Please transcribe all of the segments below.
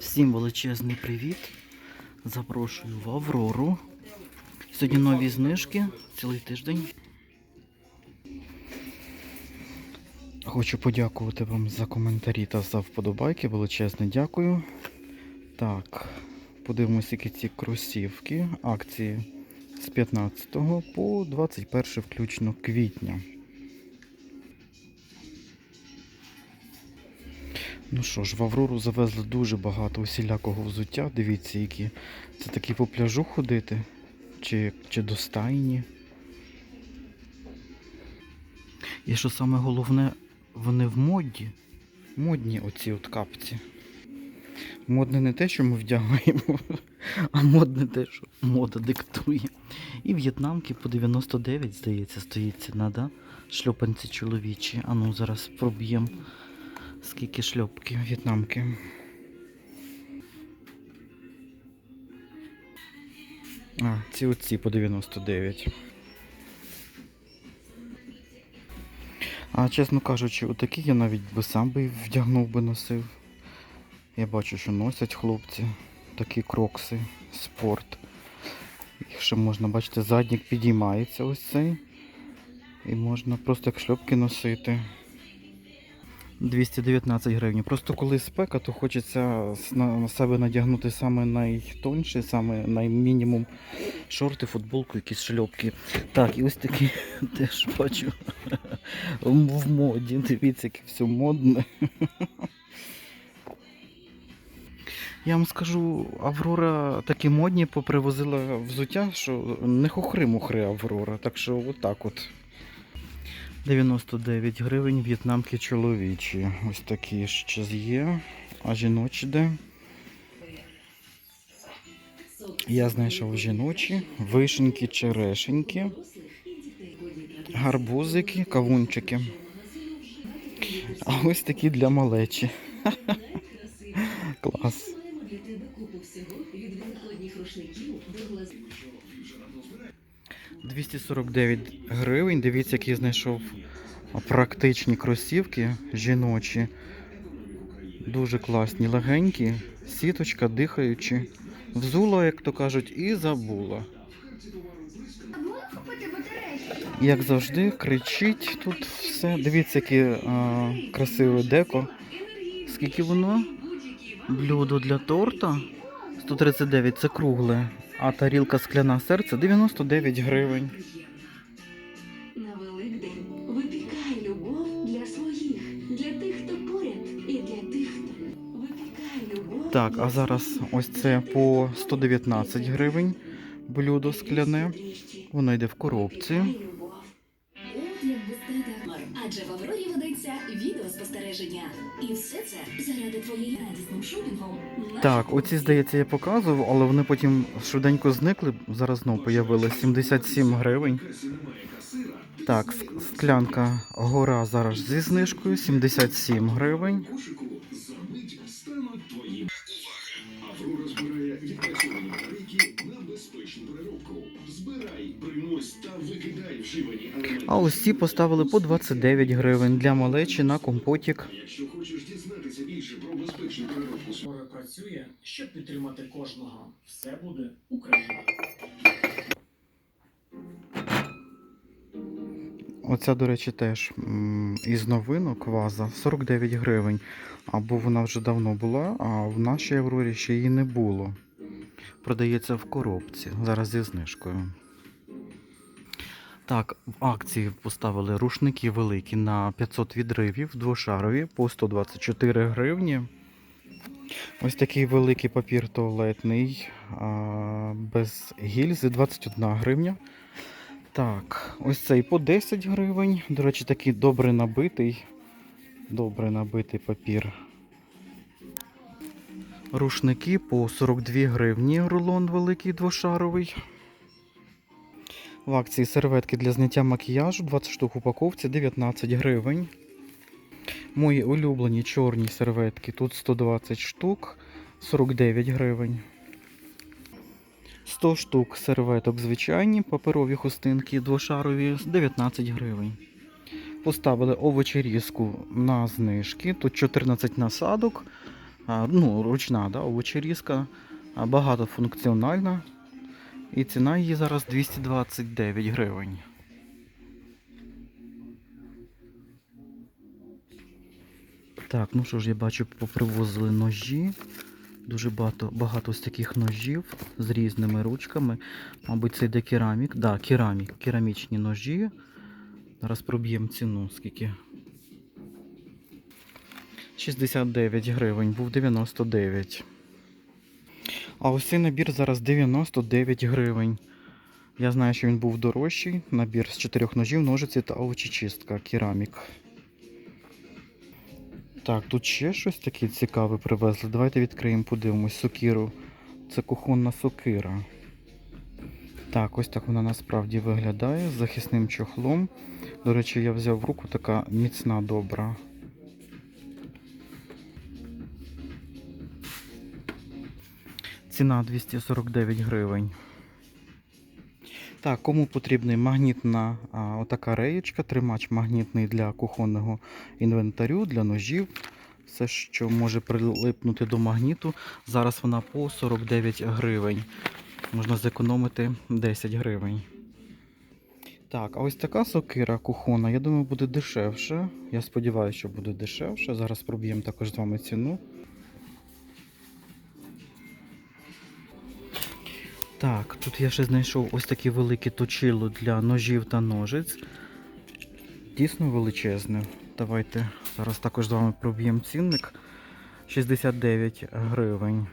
Всім величезний привіт. Запрошую в Аврору. Сьогодні нові знижки цілий тиждень. Хочу подякувати вам за коментарі та за вподобайки. Величезне дякую. Так, подивимося, які ці кросівки. Акції з 15 по 21 включно квітня. Ну що ж, в Аврору завезли дуже багато усілякого взуття. Дивіться, які. Це такі по пляжу ходити, чи, чи до стайні. І що саме головне, вони в моді. Модні оці от капці. Модне не те, що ми вдягаємо, а модне те, що мода диктує. І в'єтнамки по 99, здається, стоїть ціна, да? Шльопанці чоловічі. А ну зараз проб'ємо. Скільки шльопки в'єтнамки. А, ці оці по 99. А чесно кажучи, отакі я навіть би сам би вдягнув би носив. Я бачу, що носять хлопці такі крокси, спорт. Їх ще можна, бачите, заднік підіймається ось цей. І можна просто як шльопки носити. 219 гривень. Просто коли спека, то хочеться на себе надягнути саме найтонший, саме наймінімум шорти, футболку, якісь шльопки. Так, і ось такі теж бачу в моді. Дивіться, яке все модне. Я вам скажу, Аврора такі модні попривозила взуття, що не хухри-мухри Аврора. Так що отак от. 99 гривень в'єтнамки чоловічі. Ось такі ще є. А жіночі де? Я знайшов жіночі, вишеньки, черешеньки, гарбузики, кавунчики. А ось такі для малечі. 249 гривень. Дивіться, які знайшов практичні кросівки жіночі. Дуже класні, легенькі, сіточка, дихаючі. Взула, як то кажуть, і забула. Як завжди, кричить тут все. Дивіться, яке красиве деко. Скільки воно? Блюдо для торта 139 це кругле, а тарілка скляна серце 99 гривень. На Великдень випікай любов для своїх, для тих, хто поряд, і для тих, хто випікай любов. Так, а зараз ось це по 119 гривень блюдо скляне. Воно йде в коробці. Відеоспостереження. І все це заради твоєї радісним шопінгом. Так, оці, здається, я показував, але вони потім швиденько зникли. Зараз знову появилось 77 гривень. Так, ск- склянка гора зараз зі знижкою 77 гривень. А ось ці поставили по 29 гривень для малечі на компотік. Якщо хочеш дізнатися більше про безпечну переробку Скоро працює, щоб підтримати кожного. Все буде Україна. Оця, до речі, теж із новинок ваза 49 гривень. Або вона вже давно була, а в нашій Аврорі ще її не було. Продається в коробці, зараз зі знижкою. Так, в акції поставили рушники великі на 500 відривів, двошарові по 124 гривні. Ось такий великий папір туалетний без гільзи 21 гривня. Так, ось цей по 10 гривень. До речі, такий добре набитий. Добре набитий папір. Рушники по 42 гривні. Рулон великий двошаровий. В акції серветки для зняття макіяжу 20 штук в упаковці 19 гривень. Мої улюблені чорні серветки тут 120 штук 49 гривень. 100 штук серветок звичайні, паперові хустинки двошарові 19 гривень. Поставили овочерізку на знижки. Тут 14 насадок ну, ручна, да, овочерізка, багатофункціональна. І ціна її зараз 229 гривень. Так, ну що ж, я бачу, попривозили ножі. Дуже багато, багато ось таких ножів з різними ручками. Мабуть, це йде керамік. Да, керамік, керамічні ножі. Зараз проб'ємо ціну, скільки. 69 гривень, був 99. А ось цей набір зараз 99 гривень. Я знаю, що він був дорожчий. Набір з чотирьох ножів, ножиці та овочечистка, керамік. Так, тут ще щось таке цікаве привезли. Давайте відкриємо, подивимось сокиру. Це кухонна сокира. Так, ось так вона насправді виглядає з захисним чохлом. До речі, я взяв в руку така міцна добра. Ціна 249 гривень. Так, кому потрібна магнітна а, отака реєчка, тримач магнітний для кухонного інвентарю, для ножів. Все, що може прилипнути до магніту. Зараз вона по 49 гривень. Можна зекономити 10 гривень. Так, а ось така сокира кухонна, я думаю, буде дешевше. Я сподіваюся, що буде дешевше. Зараз проб'ємо також з вами ціну. Так, тут я ще знайшов ось такі великі точило для ножів та ножиць. Дійсно величезне. Давайте зараз також з вами проб'ємо цінник. 69 гривень.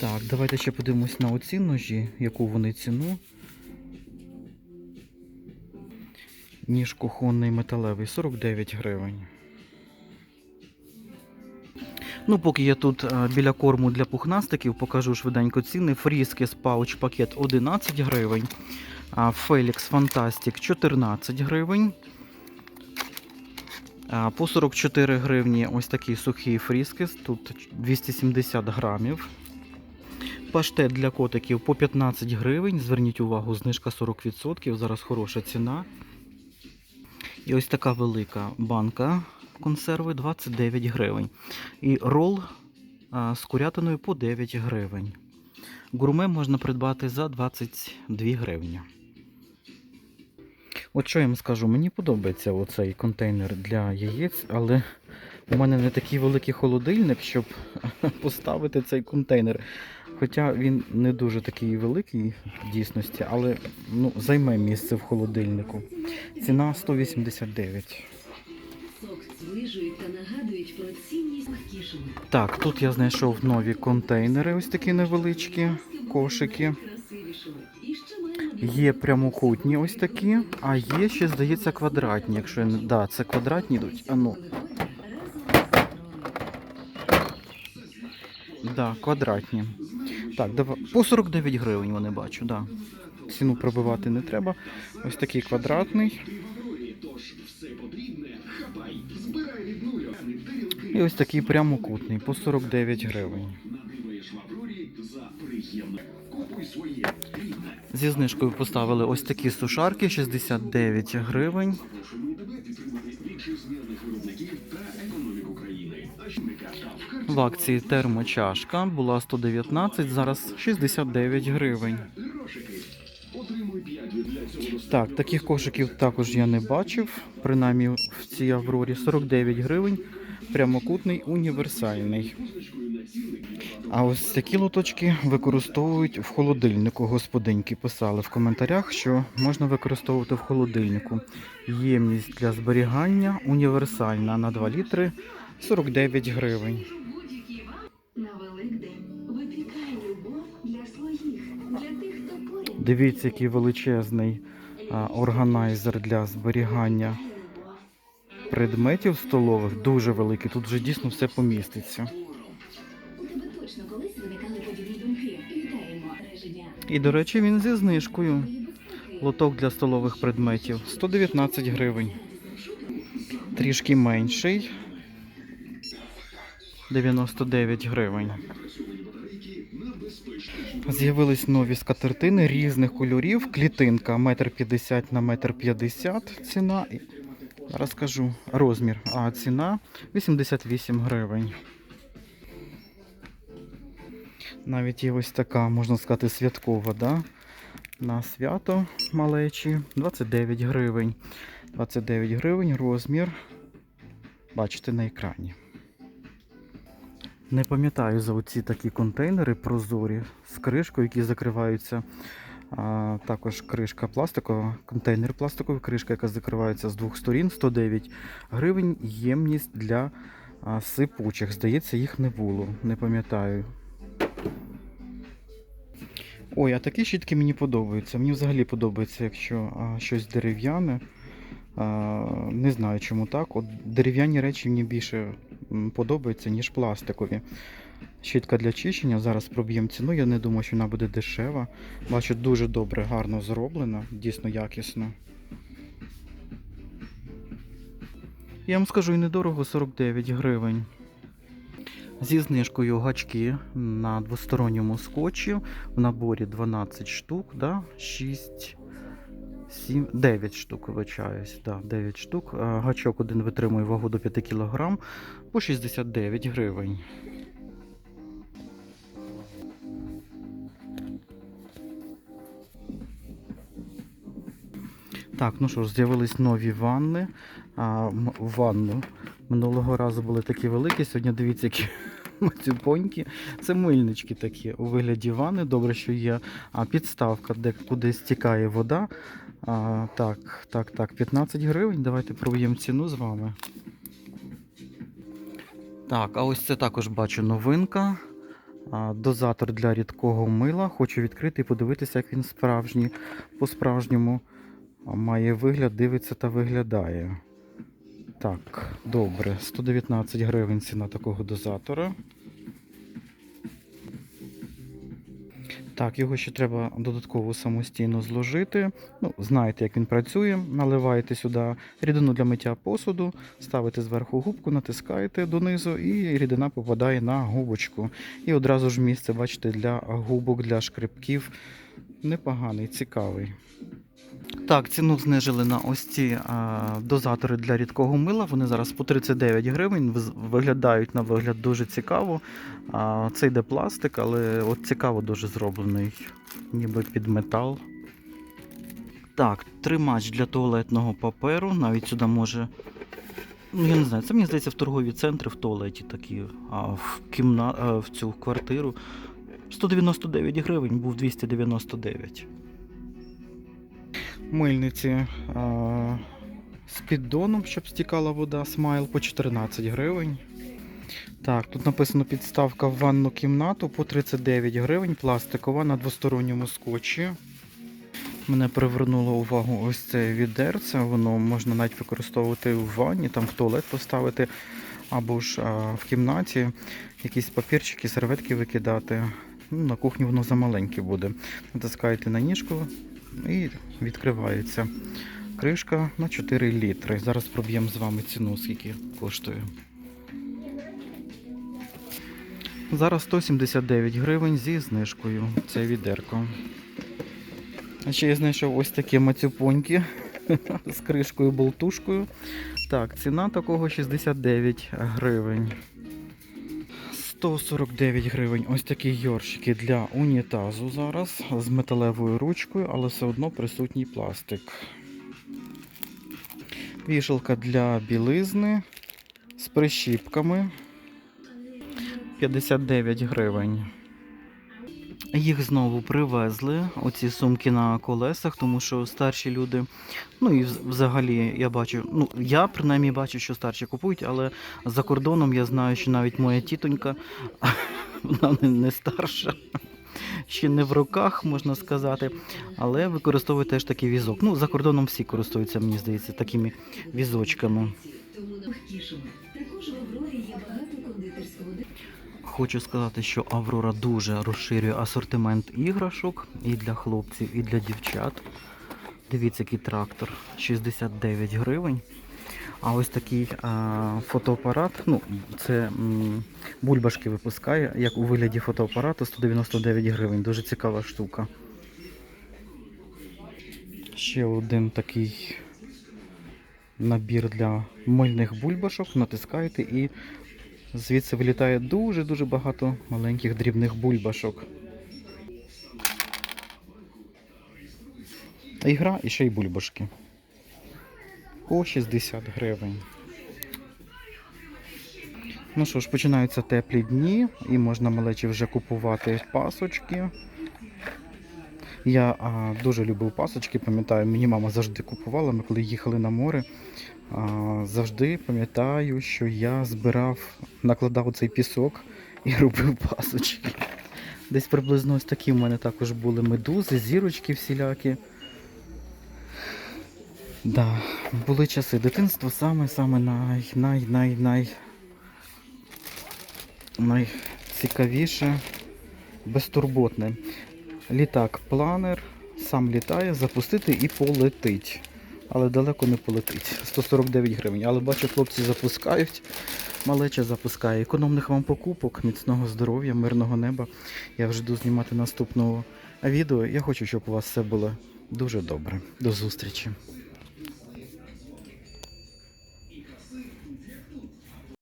Так, давайте ще подивимось на оці ножі, яку вони ціну. Ніж кухонний металевий 49 гривень. Ну, поки я тут біля корму для пухнастиків, покажу швиденько ціни. Фріски пауч пакет 11 гривень. Felix Fantastic 14 гривень. По 44 гривні ось такий сухий фріскис. Тут 270 грамів. Паштет для котиків по 15 гривень. Зверніть увагу, знижка 40%. Зараз хороша ціна. І ось така велика банка консерви 29 гривень. І рол з курятиною по 9 гривень. Гурме можна придбати за 22 гривні. От що я вам скажу, мені подобається оцей контейнер для яєць, але у мене не такий великий холодильник, щоб поставити цей контейнер. Хоча він не дуже такий великий в дійсності, але ну, займе місце в холодильнику. Ціна 189. Сок знижують та нагадують про цінність кішок. Так, тут я знайшов нові контейнери, ось такі невеличкі, кошики. Є прямокутні ось такі, а є ще, здається, квадратні. Якщо не. Да, це квадратні йдуть. А ну, да, квадратні. Так, давай. По 49 гривень вони бачу, да. Ціну пробивати не треба. Ось такий квадратний. І ось такий прямокутний по 49 гривень. Зі знижкою поставили ось такі сушарки 69 гривень. В акції термочашка була 119, зараз 69 гривень. грошики. Отримуй 5 для цього достатньо. Так, таких кошиків також я не бачив. Принаймні в цій Аврорі 49 гривень. Прямокутний універсальний. А ось такі лоточки використовують в холодильнику. Господиньки писали в коментарях, що можна використовувати в холодильнику. Ємність для зберігання універсальна на 2 літри 49 гривень. Дивіться, який величезний органайзер для зберігання. Предметів столових. Дуже великий. Тут вже дійсно все поміститься. І, до речі, він зі знижкою. Лоток для столових предметів 119 гривень. Трішки менший. 99 гривень. З'явились нові скатертини різних кольорів. Клітинка 1,50 на 1,50 ціна. Зараз скажу розмір, а ціна 88 гривень. Навіть є ось така, можна сказати, святкова, да? На свято малечі 29 гривень. 29 гривень розмір. Бачите на екрані. Не пам'ятаю за оці такі контейнери прозорі з кришкою, які закриваються. Також кришка пластикова, контейнер пластиковий, кришка, яка закривається з двох сторін, 109 гривень. Ємність для сипучих. Здається, їх не було. Не пам'ятаю. Ой, а такі щітки мені подобаються. Мені взагалі подобається, якщо а, щось дерев'яне. Не знаю, чому так. От дерев'яні речі мені більше подобаються, ніж пластикові. Щітка для чищення. Зараз проб'ємо ціну. Я не думаю, що вона буде дешева. Бачу, дуже добре, гарно зроблена, дійсно якісно. Я вам скажу і недорого 49 гривень. Зі знижкою гачки на двосторонньому скотчі в наборі 12 штук, да? 6, 7, 9 штук, вибачаюсь, да, 9 штук. Гачок один витримує вагу до 5 кг по 69 гривень. Так, ну що ж, з'явились нові ванни. А, ванну минулого разу були такі великі, сьогодні дивіться, які мацюпонькі. Це мильнички такі у вигляді ванни. Добре, що є а, підставка, де куди стікає вода. А, так, так, так, 15 гривень. Давайте проб'ємо ціну з вами. Так, а ось це також бачу новинка. Дозатор для рідкого мила. Хочу відкрити і подивитися, як він справжній, по-справжньому має вигляд, дивиться та виглядає. Так, добре. 119 гривень ціна такого дозатора. Так, його ще треба додатково самостійно зложити. Ну, знаєте, як він працює. Наливаєте сюди рідину для миття посуду, ставите зверху губку, натискаєте донизу, і рідина попадає на губочку. І одразу ж місце, бачите, для губок, для шкребків. Непоганий, цікавий. Так, ціну знижили на ось ці а, дозатори для рідкого мила. Вони зараз по 39 гривень. Виглядають на вигляд дуже цікаво. А, це йде пластик, але от цікаво дуже зроблений, ніби під метал. Так, тримач для туалетного паперу. Навіть сюди може. Ну, я не знаю, це мені здається в торгові центри в туалеті такі, а в кімна... а, в цю квартиру. 199 гривень, був 299. Мильниці а, з піддоном, щоб стікала вода, смайл по 14 гривень. Так, тут написано підставка в ванну кімнату по 39 гривень, пластикова на двосторонньому скотчі. Мене привернуло увагу ось це відерце. Воно можна навіть використовувати в ванні, там в туалет поставити, або ж а, в кімнаті якісь папірчики, серветки викидати. Ну, на кухні воно замаленьке буде. Натискаєте на ніжку і відкривається кришка на 4 літри. Зараз проб'ємо з вами ціну, скільки коштує. Зараз 179 гривень зі знижкою. Це відерко. А ще я знайшов ось такі мацюпоньки з кришкою болтушкою. Так, ціна такого 69 гривень. 149 гривень. Ось такі йоршики для унітазу зараз з металевою ручкою, але все одно присутній пластик. Вішалка для білизни з прищіпками 59 гривень. Їх знову привезли, оці сумки на колесах, тому що старші люди, ну і взагалі я бачу, ну я принаймні бачу, що старші купують, але за кордоном я знаю, що навіть моя тітонька, вона не, старша, ще не в руках, можна сказати, але використовує теж такий візок. Ну, за кордоном всі користуються, мені здається, такими візочками. Також в Аврорі є багато кондитерського Хочу сказати, що Аврора дуже розширює асортимент іграшок і для хлопців, і для дівчат. Дивіться, який трактор 69 гривень. А ось такий а, фотоапарат, ну, це м, бульбашки випускає, як у вигляді фотоапарату 199 гривень. Дуже цікава штука. Ще один такий набір для мильних бульбашок, натискаєте і звідси вилітає дуже-дуже багато маленьких дрібних бульбашок. Ігра і ще й бульбашки. По 60 гривень. Ну що ж, починаються теплі дні, і можна малечі вже купувати пасочки. Я а, дуже любив пасочки, пам'ятаю, мені мама завжди купувала, ми коли їхали на море. Завжди пам'ятаю, що я збирав, накладав цей пісок і робив пасочки. Десь приблизно ось такі в мене також були медузи, зірочки всілякі. Да, були часи. Дитинство саме саме най, най, най, най, найцікавіше, безтурботне. Літак планер, сам літає, запустити і полетить. Але далеко не полетить. 149 гривень. Але бачу, хлопці запускають. Малеча запускає. Економних вам покупок, міцного здоров'я, мирного неба. Я вже йду знімати наступного відео. Я хочу, щоб у вас все було дуже добре. До зустрічі.